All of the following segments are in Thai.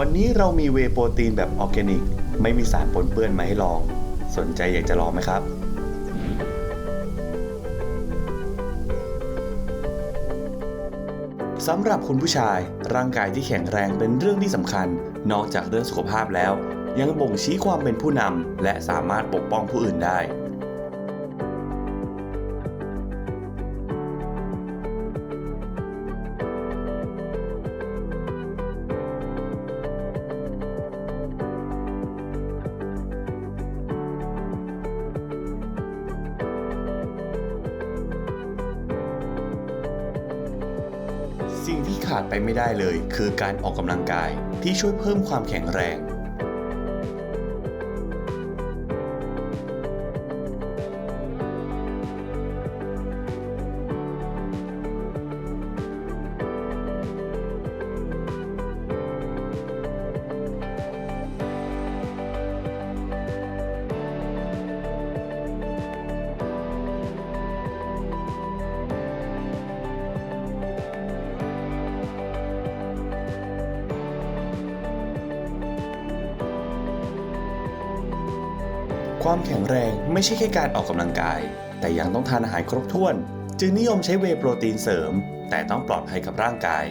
วันนี้เรามีเวโปรตีนแบบออร์แกนิก ไม่มีสารปนเปื้อนมาให้ลอง สนใจอยากจะลองไหมครับ สำหรับคุณผู้ชาย ร่างกายที่แข็งแรงเป็นเรื่องที่สำคัญ นอกจากเรื่องสุขภาพแล้ว ยังบ่งชี้ความเป็นผู้นำและสามารถปกป้องผู้อื่นได้ สิ่งที่ขาดไปไม่ได้เลย คือการออกกำลังกายที่ช่วยเพิ่มความแข็งแรง ความแข็งแรงไม่ใช่แค่การออกกำลังกาย แต่ยังต้องทานอาหารครบถ้วน จึงนิยมใช้เวโปรตีนเสริม แต่ต้องปลอดภัยกับร่างกาย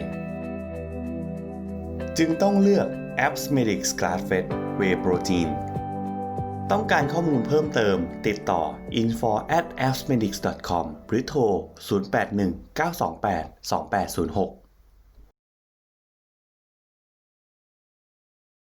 จึงต้องเลือก a p s m e d i c Grass Fed Whey Protein ต้องการข้อมูลเพิ่มเติม ติดต่อ info at a p s m e d i c s com หรือโทร 081 928 2806